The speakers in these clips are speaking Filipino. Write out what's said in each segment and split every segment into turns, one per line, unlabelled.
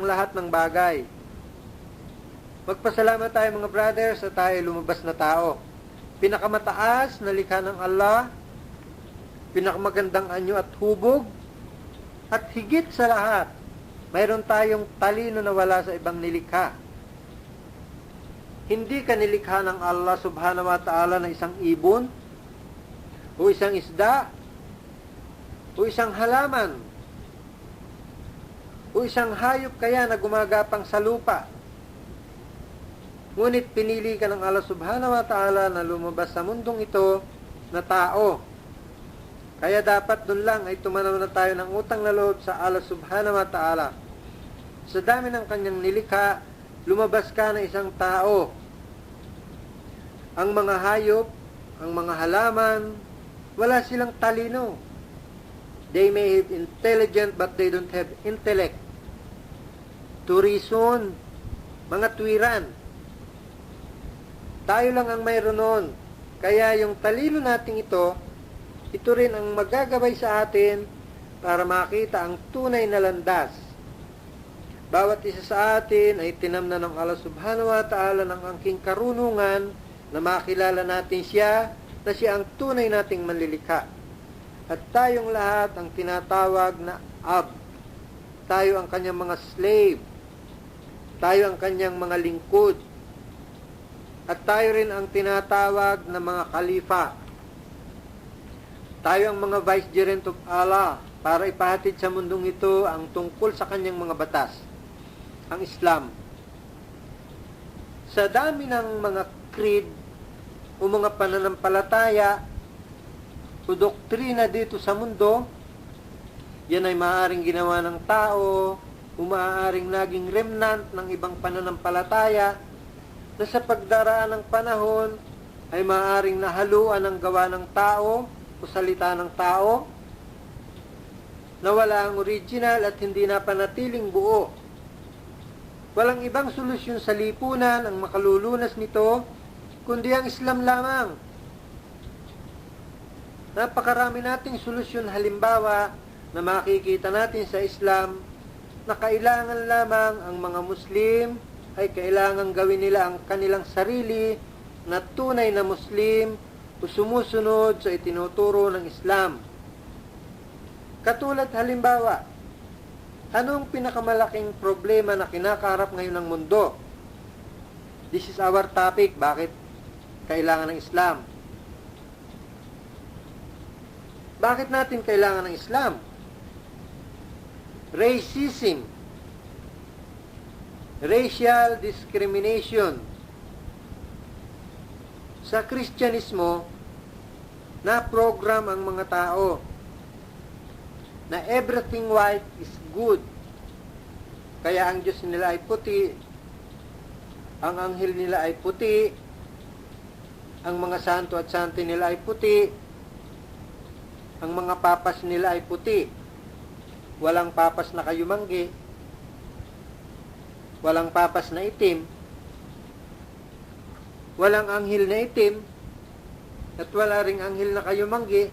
ang lahat ng bagay. Magpasalamat tayo mga brothers sa tayo lumabas na tao. Pinakamataas na likha ng Allah, pinakamagandang anyo at hubog, at higit sa lahat, mayroon tayong talino na wala sa ibang nilikha. Hindi ka nilikha ng Allah subhanahu wa ta'ala na isang ibon, o isang isda, o isang halaman, o isang hayop kaya na gumagapang sa lupa. Ngunit pinili ka ng Allah subhanahu wa ta'ala na lumabas sa mundong ito na tao. Kaya dapat dun lang ay tumanaw na tayo ng utang na loob sa Allah subhanahu wa ta'ala. Sa dami ng kanyang nilikha, lumabas ka na isang tao. Ang mga hayop, ang mga halaman, wala silang talino. They may have intelligent but they don't have intellect. To mga tuwiran. Tayo lang ang mayroon noon. Kaya yung talino nating ito, ito rin ang magagabay sa atin para makita ang tunay na landas. Bawat isa sa atin ay tinamnan ng Allah subhanahu wa ta'ala ng angking karunungan na makilala natin siya na siya ang tunay nating manlilikha. At tayong lahat ang tinatawag na ab. Tayo ang kanyang mga slave. Tayo ang kanyang mga lingkod. At tayo rin ang tinatawag na mga kalifa. Tayo ang mga vicegerent of Allah para ipahatid sa mundong ito ang tungkol sa kanyang mga batas, ang Islam. Sa dami ng mga creed o mga pananampalataya o doktrina dito sa mundo, yan ay maaaring ginawa ng tao o maaaring naging remnant ng ibang pananampalataya na sa pagdaraan ng panahon ay maaaring nahaluan ng gawa ng tao o salita ng tao na wala ang original at hindi na panatiling buo. Walang ibang solusyon sa lipunan ang makalulunas nito kundi ang Islam lamang. Napakarami nating solusyon halimbawa na makikita natin sa Islam na kailangan lamang ang mga Muslim ay kailangan gawin nila ang kanilang sarili na tunay na Muslim o sumusunod sa itinuturo ng Islam. Katulad halimbawa, anong pinakamalaking problema na kinakaharap ngayon ng mundo? This is our topic, bakit kailangan ng Islam? Bakit natin kailangan ng Islam? Racism, racial discrimination. Sa Kristyanismo, na program ang mga tao na everything white is good. Kaya ang Diyos nila ay puti, ang anghel nila ay puti, ang mga santo at santi nila ay puti, ang mga papas nila ay puti. Walang papas na kayumanggi, walang papas na itim, walang anghel na itim, at wala ring anghel na kayumanggi,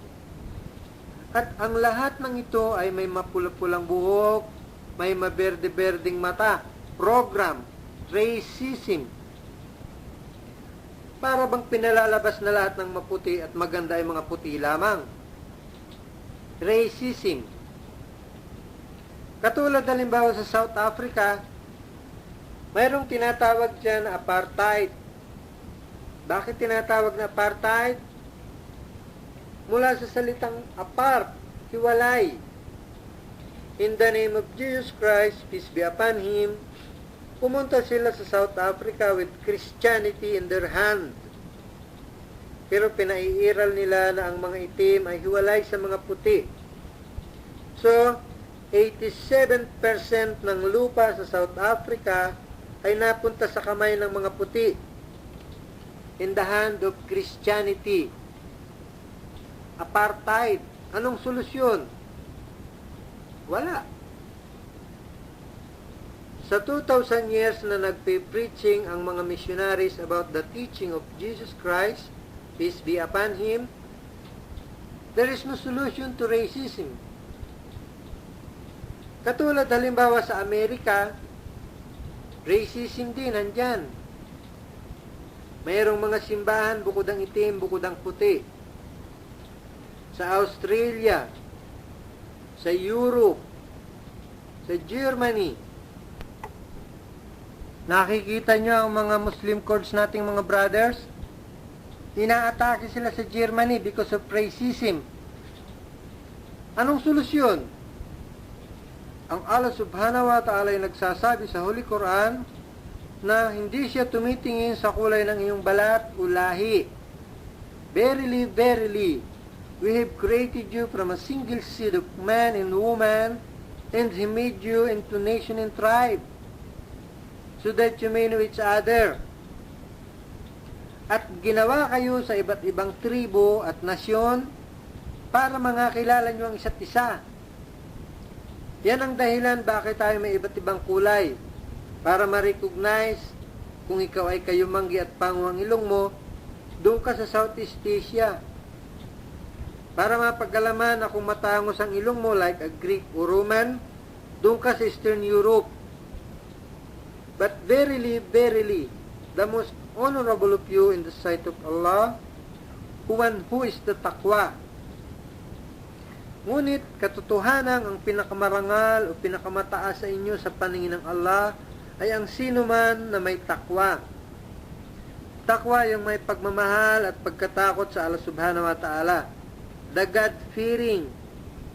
at ang lahat ng ito ay may mapula-pulang buhok, may maberde-berding mata, program, racism. Para bang pinalalabas na lahat ng maputi at maganda ay mga puti lamang. Racism. Katulad halimbawa sa South Africa, mayroong tinatawag dyan na apartheid. Bakit tinatawag na apartheid? Mula sa salitang apart, hiwalay. In the name of Jesus Christ, peace be upon Him, pumunta sila sa South Africa with Christianity in their hand. Pero pinaiiral nila na ang mga itim ay hiwalay sa mga puti. So, 87% ng lupa sa South Africa ay napunta sa kamay ng mga puti in the hand of Christianity. Apartheid. Anong solusyon? Wala. Sa 2,000 years na nagpe-preaching ang mga missionaries about the teaching of Jesus Christ, peace be upon Him, there is no solution to racism. Katulad halimbawa sa Amerika, Racism din, nandyan. Mayroong mga simbahan bukod ang itim, bukod ang puti. Sa Australia, sa Europe, sa Germany. Nakikita nyo ang mga Muslim courts nating mga brothers? Inaatake sila sa Germany because of racism. Anong solusyon? Ang Allah subhanahu wa ta'ala ay nagsasabi sa Holy Quran na hindi siya tumitingin sa kulay ng iyong balat o lahi. Verily, verily, we have created you from a single seed of man and woman, and He made you into nation and tribe, so that you may know each other. At ginawa kayo sa iba't ibang tribo at nasyon para mangakilala nyo ang isa't isa. Yan ang dahilan bakit tayo may iba't ibang kulay. Para ma-recognize kung ikaw ay kayumanggi at pango ang ilong mo, doon ka sa Southeast Asia. Para mapagalaman na kung matangos ang ilong mo like a Greek or Roman, doon ka sa Eastern Europe. But verily, verily, the most honorable of you in the sight of Allah, one who is the taqwa. Ngunit katotohanan ang pinakamarangal o pinakamataas sa inyo sa paningin ng Allah ay ang sino man na may takwa. Takwa yung may pagmamahal at pagkatakot sa Allah subhanahu wa ta'ala. The God-fearing,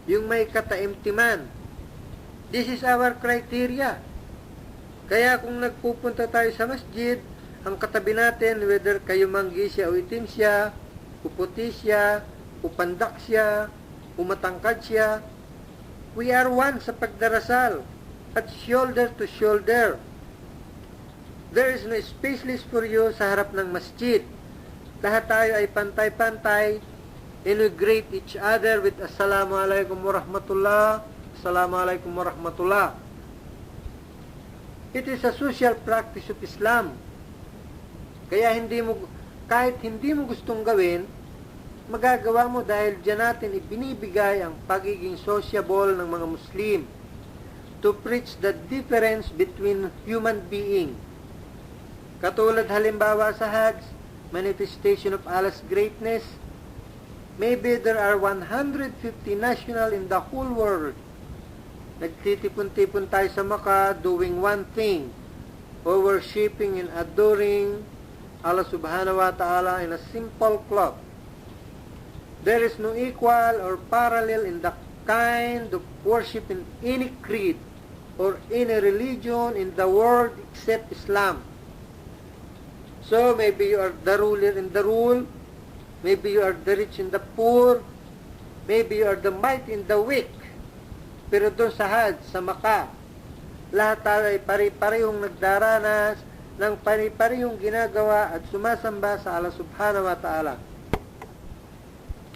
yung may kataimtiman. This is our criteria. Kaya kung nagpupunta tayo sa masjid, ang katabi natin, whether kayo manggi siya o itim siya, puputi siya, upandak siya, umatangkad siya, we are one sa pagdarasal at shoulder to shoulder. There is no spaceless for you sa harap ng masjid. Lahat tayo ay pantay-pantay and we greet each other with Assalamu alaikum warahmatullah, Assalamu alaikum warahmatullah. It is a social practice of Islam. Kaya hindi mo, kahit hindi mo gustong gawin, magagawa mo dahil diyan natin ibinibigay ang pagiging sociable ng mga Muslim to preach the difference between human being. Katulad halimbawa sa Hajj, manifestation of Allah's greatness, maybe there are 150 national in the whole world. Nagtitipon-tipon tayo sa Maka doing one thing, or worshiping and adoring Allah subhanahu wa ta'ala in a simple club. There is no equal or parallel in the kind of worship in any creed or any religion in the world except Islam. So maybe you are the ruler in the rule, maybe you are the rich in the poor, maybe you are the might in the weak. Pero doon sa Hajj, sa Maka, lahat tayo ay pare-parehong nagdaranas ng pare-parehong ginagawa at sumasamba sa Allah subhanahu wa ta'ala.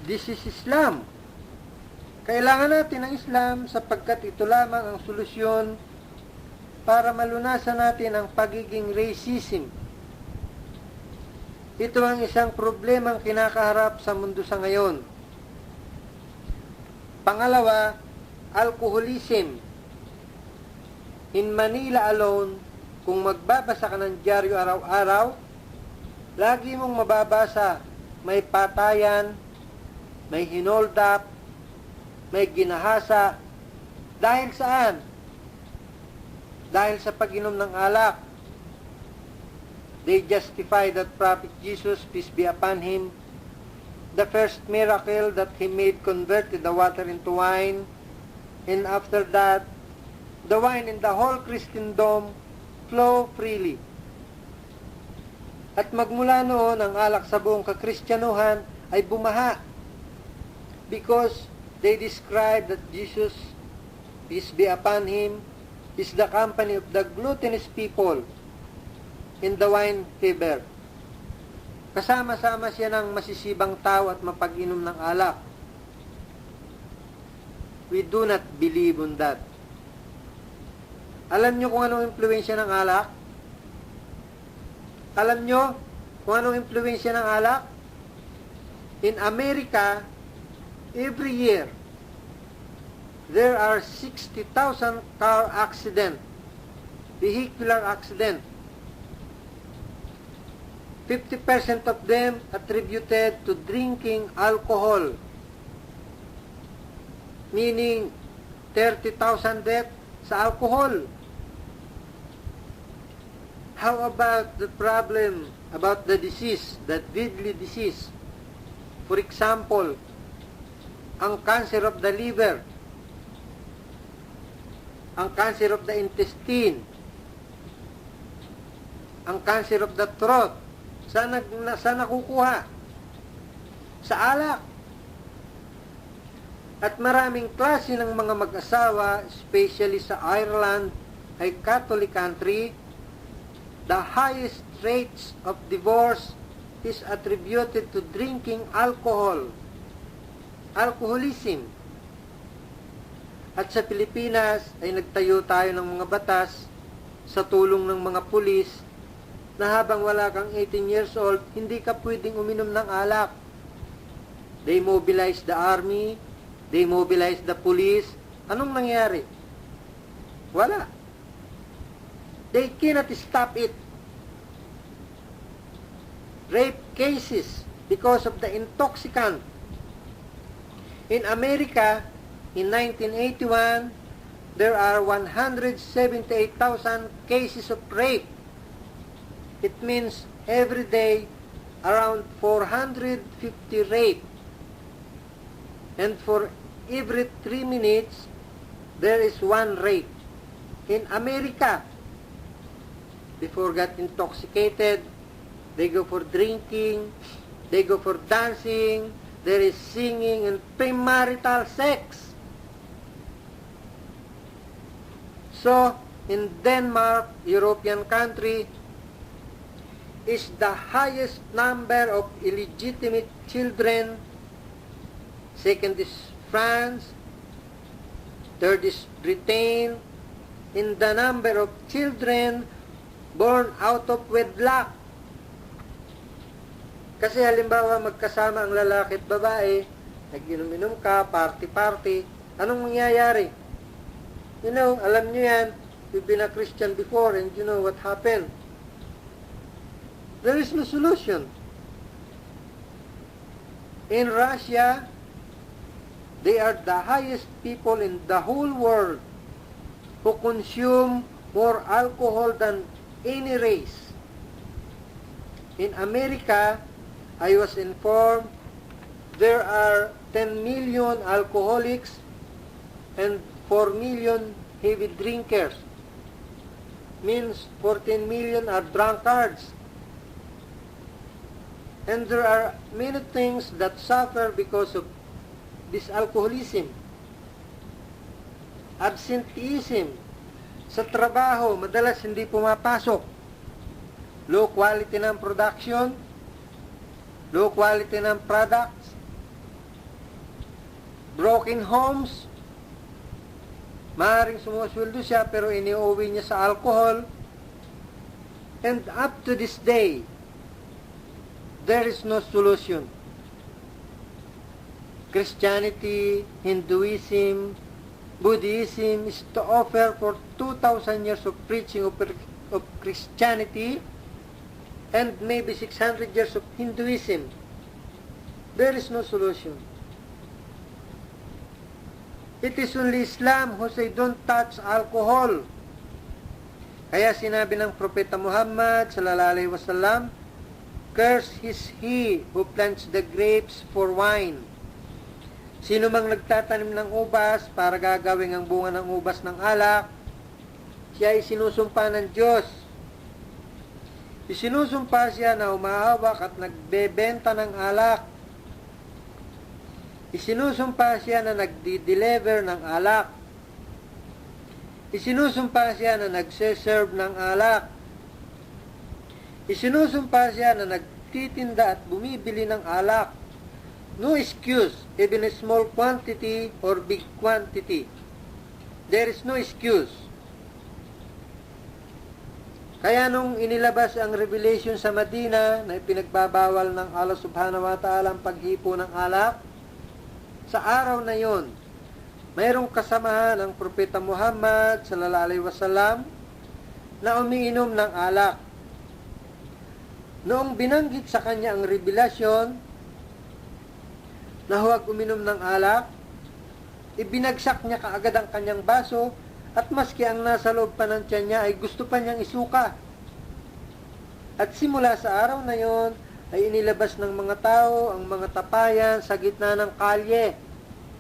This is Islam. Kailangan natin ang Islam sapagkat ito lamang ang solusyon para malunasan natin ang pagiging racism. Ito ang isang problemang kinakaharap sa mundo sa ngayon. Pangalawa, alcoholism. In Manila alone, kung magbabasa ka ng dyaryo araw-araw, lagi mong mababasa may patayan, may hinold up, may ginahasa. Dahil saan? Dahil sa pag-inom ng alak. They justify that Prophet Jesus, peace be upon him, the first miracle that he made converted the water into wine, and after that, the wine in the whole Christendom flow freely. At magmula noon, ang alak sa buong kakristyanuhan ay bumaha because they describe that Jesus, peace be upon him, is the company of the gluttonous people in the wine fever. Kasama-sama siya ng masisibang tao at mapag-inom ng alak. We do not believe on that. Alam nyo kung anong impluensya ng alak? Alam nyo kung anong impluensya ng alak? In America, every year, there are 60,000 car accident vehicular accident. 50% of them attributed to drinking alcohol, meaning 30,000 death sa alcohol. How about the problem about the disease, that deadly disease? For example, ang cancer of the liver, ang cancer of the intestine, ang cancer of the throat. Saan, nag, na, saan nakukuha? Sa alak. At maraming klase ng mga mag-asawa, especially sa Ireland, ay Catholic country, the highest rates of divorce is attributed to drinking alcohol. Alcoholism. At sa Pilipinas ay nagtayo tayo ng mga batas sa tulong ng mga pulis na habang wala kang 18 years old, hindi ka pwedeng uminom ng alak. They mobilize the army, they mobilize the police. Anong nangyari? Wala. They cannot stop it. Rape cases because of the intoxicant. In America, in 1981, there are 178,000 cases of rape. It means every day around 450 rape. And for every 3 minutes, there is one rape. In America, before got intoxicated, they go for drinking, they go for dancing, there is singing and premarital sex. So, in Denmark, European country, is the highest number of illegitimate children. Second is France. Third is Britain. In the number of children born out of wedlock. Kasi halimbawa magkasama ang lalaki at babae, nag-inom-inom ka, party-party, anong mangyayari? You know, alam nyo yan, you've been a Christian before and you know what happened. There is no solution. In Russia, they are the highest people in the whole world who consume more alcohol than any race. In America, I was informed there are 10 million alcoholics and 4 million heavy drinkers. Means 14 million are drunkards. And there are many things that suffer because of this alcoholism. Absenteeism. Sa trabaho, madalas hindi pumapasok. Low quality ng production, low quality ng products, broken homes, maaaring sumusweldo siya pero iniuwi niya sa alcohol, and up to this day, there is no solution. Christianity, Hinduism, Buddhism is to offer for 2,000 years of preaching of, of Christianity and maybe 600 years of Hinduism. There is no solution. It is only Islam who say don't touch alcohol. Kaya sinabi ng Propeta Muhammad sallallahu alaihi wasallam, Cursed is he who plants the grapes for wine. Sino mang nagtatanim ng ubas para gagawing ang bunga ng ubas ng alak, siya ay sinusumpa ng Diyos. Isinusumpa siya na umahawak at nagbebenta ng alak. Isinusumpa siya na nagdi-deliver ng alak. Isinusumpa siya na nagse-serve ng alak. Isinusumpa siya na nagtitinda at bumibili ng alak. No excuse, even a small quantity or big quantity. There is no excuse. Kaya nung inilabas ang revelation sa Madina na ipinagbabawal ng Allah subhanahu wa ta'ala ang paghipo ng alak, sa araw na yon, mayroong kasamahan ang Propeta Muhammad sallallahu alaihi wasallam na umiinom ng alak. Noong binanggit sa kanya ang revelasyon na huwag uminom ng alak, ibinagsak niya kaagad ang kanyang baso at maski ang nasa loob pa ng tiyan niya ay gusto pa niyang isuka. At simula sa araw na yon ay inilabas ng mga tao ang mga tapayan sa gitna ng kalye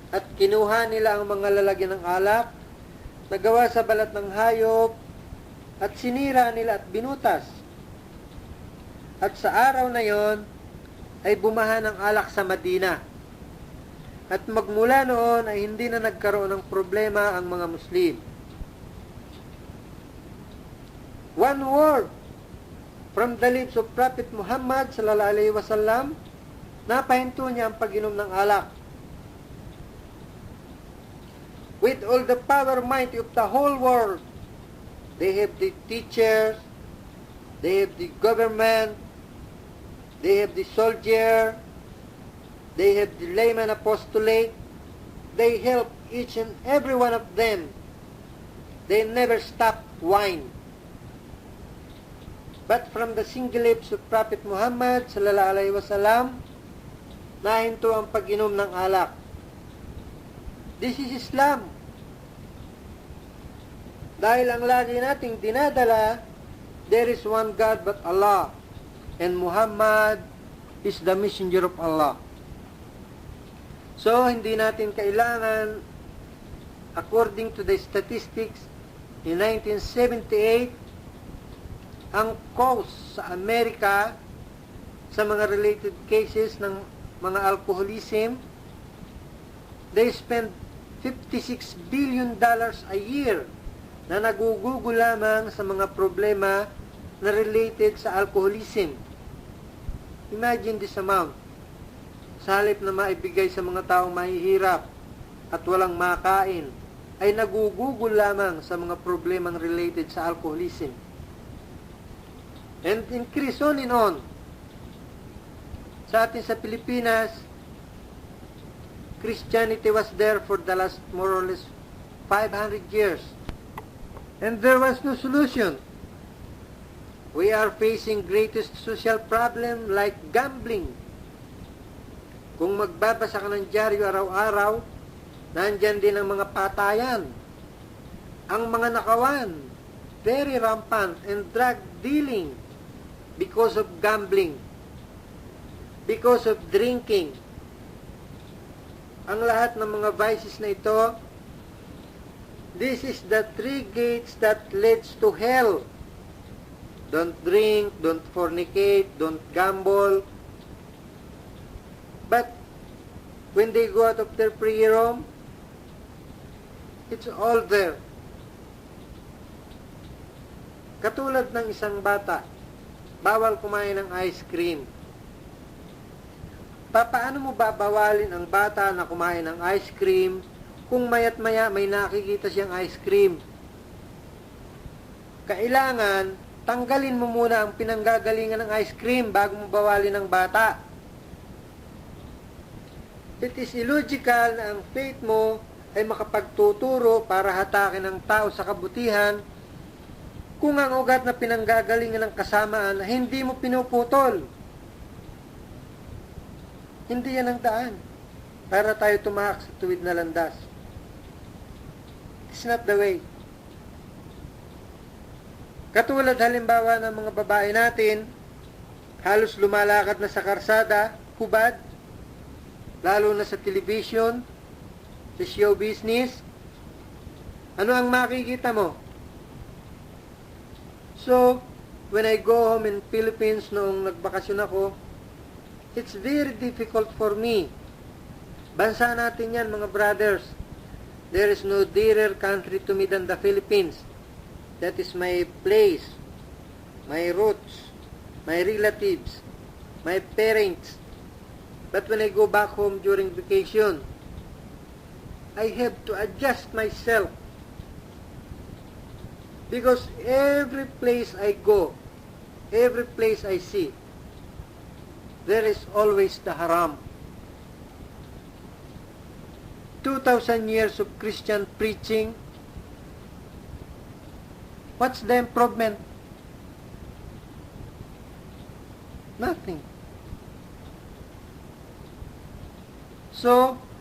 at kinuha nila ang mga lalagyan ng alak, nagawa sa balat ng hayop at sinira nila at binutas. At sa araw na yon ay bumaha ng alak sa Madina. At magmula noon ay hindi na nagkaroon ng problema ang mga Muslim. One word from the lips of Prophet Muhammad sallallahu alaihi wasallam, napahinto niya ang pag-inom ng alak. With all the power might of the whole world, they have the teachers, they have the government, they have the soldier, they have the layman apostolate, they help each and every one of them. They never stop wine. But from the single lips of Prophet Muhammad sallallahu alaihi wasallam, nahinto ang pag-inom ng alak. This is Islam. Dahil ang lagi nating dinadala, there is one God but Allah. And Muhammad is the messenger of Allah. So, hindi natin kailangan, according to the statistics, in 1978, ang cause sa Amerika sa mga related cases ng mga alcoholism, they spend 56 billion dollars a year na nagugugo lamang sa mga problema na related sa alcoholism. Imagine this amount. Sa halip na maibigay sa mga taong mahihirap at walang makain, ay nagugugol lamang sa mga problemang related sa alcoholism. And increase on and on. Sa atin sa Pilipinas, Christianity was there for the last more or less 500 years. And there was no solution. We are facing greatest social problem like gambling. Kung magbabasa ka ng dyaryo araw-araw, nandyan din ang mga patayan. Ang mga nakawan, very rampant, and drug dealing because of gambling, because of drinking. Ang lahat ng mga vices na ito, this is the three gates that leads to hell. Don't drink, don't fornicate, don't gamble. But when they go out of their prayer room, it's all there. Katulad ng isang bata, bawal kumain ng ice cream. Papaano mo babawalin ang bata na kumain ng ice cream kung mayat maya may nakikita siyang ice cream? Kailangan, tanggalin mo muna ang pinanggagalingan ng ice cream bago mo bawalin ang bata. It is illogical na ang faith mo ay makapagtuturo para hatakin ang tao sa kabutihan kung ang ugat na pinanggagalingan ng kasamaan hindi mo pinuputol. Hindi yan ang daan para tayo tumahak sa tuwid na landas. It's not the way. Katulad halimbawa ng mga babae natin, halos lumalakad na sa karsada, hubad, lalo na sa television, sa show business. Ano ang makikita mo? So, when I go home in Philippines noong nagbakasyon ako, it's very difficult for me. Bansa natin yan, mga brothers. There is no dearer country to me than the Philippines. That is my place, my roots, my relatives, my parents. But when I go back home during vacation, I have to adjust myself because every place I go, every place I see, there is always the haram. 2,000 years of Christian preaching, What's the improvement? Nothing. So,